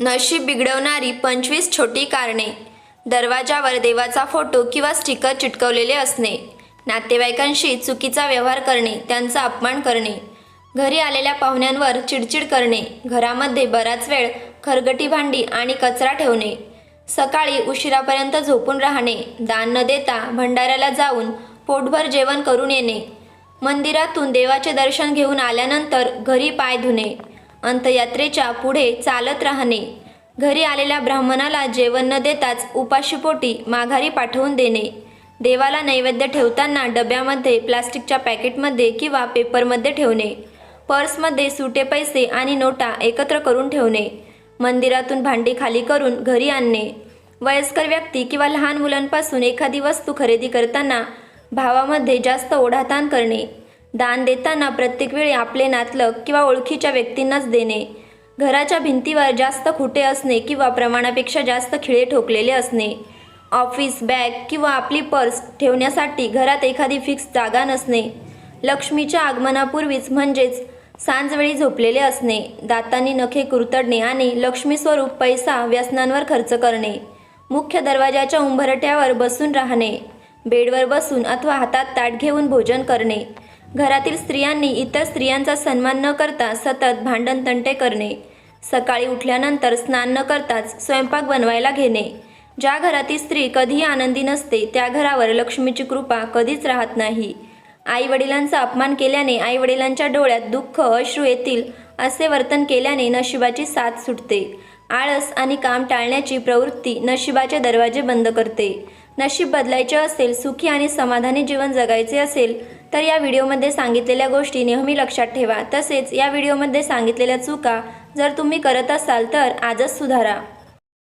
नशीब बिघडवणारी पंचवीस छोटी कारणे. दरवाजावर देवाचा फोटो किंवा स्टिकर चिटकवलेले असणे. नातेवाईकांशी चुकीचा व्यवहार करणे त्यांचा अपमान करणे. घरी आलेल्या पाहुण्यांवर चिडचिड करणे. घरामध्ये बराच वेळ खरगटी भांडी आणि कचरा ठेवणे. सकाळी उशिरापर्यंत झोपून राहणे. दान न देता भंडाऱ्याला जाऊन पोटभर जेवण करून येणे. मंदिरातून देवाचे दर्शन घेऊन आल्यानंतर घरी पाय धुणे. अंतयात्रेच्या पुढे चालत राहणे. घरी आलेल्या ब्राह्मणाला जेवण न देताच उपाशीपोटी माघारी पाठवून देणे. देवाला नैवेद्य ठेवताना डब्यामध्ये प्लास्टिकच्या पॅकेटमध्ये किंवा पेपरमध्ये ठेवणे. पर्समध्ये सुटे पैसे आणि नोटा एकत्र करून ठेवणे. मंदिरातून भांडी खाली करून घरी आणणे. वयस्कर व्यक्ती किंवा लहान मुलांपासून एखादी वस्तू खरेदी करताना भावामध्ये जास्त ओढाताण करणे. दान देताना प्रत्येक वेळी आपले नातलग किंवा ओळखीच्या व्यक्तींनाच देणे. घराच्या भिंतीवर जास्त खुटे असणे किंवा प्रमाणापेक्षा जास्त खिळे ठोकलेले असणे. ऑफिस बॅग किंवा आपली पर्स ठेवण्यासाठी घरात एखादी फिक्स जागा नसणे. लक्ष्मीच्या आगमनापूर्वीच म्हणजेच सांजवेळी झोपलेले असणे. दातांनी नखे कुरतडणे आणि लक्ष्मीस्वरूप पैसा व्यसनांवर खर्च करणे. मुख्य दरवाजाच्या उंबरट्यावर बसून राहणे. बेडवर बसून अथवा हातात ताट घेऊन भोजन करणे. घरातील स्त्रियांनी इतर स्त्रियांचा सन्मान न करता सतत भांडण तंटे करणे सकाळी उठल्यानंतर स्नान न करताच स्वयंपाक बनवायला घेणे. ज्या घरातील स्त्री कधीही आनंदी नसते त्या घरावर लक्ष्मीची कृपा कधीच राहत नाही. आई वडिलांचा अपमान केल्याने आई वडिलांच्या डोळ्यात दुःख अश्रू येतील असे वर्तन केल्याने नशिबाची साथ सुटते. आळस आणि काम टाळण्याची प्रवृत्ती नशिबाचे दरवाजे बंद करते. नशीब बदलायचे असेल सुखी आणि समाधानी जीवन जगायचे असेल तर या व्हिडिओमध्ये सांगितलेल्या गोष्टी नेहमी लक्षात ठेवा. तसेच या व्हिडिओमध्ये सांगितलेल्या चुका जर तुम्ही करत असाल तर आजच सुधारा.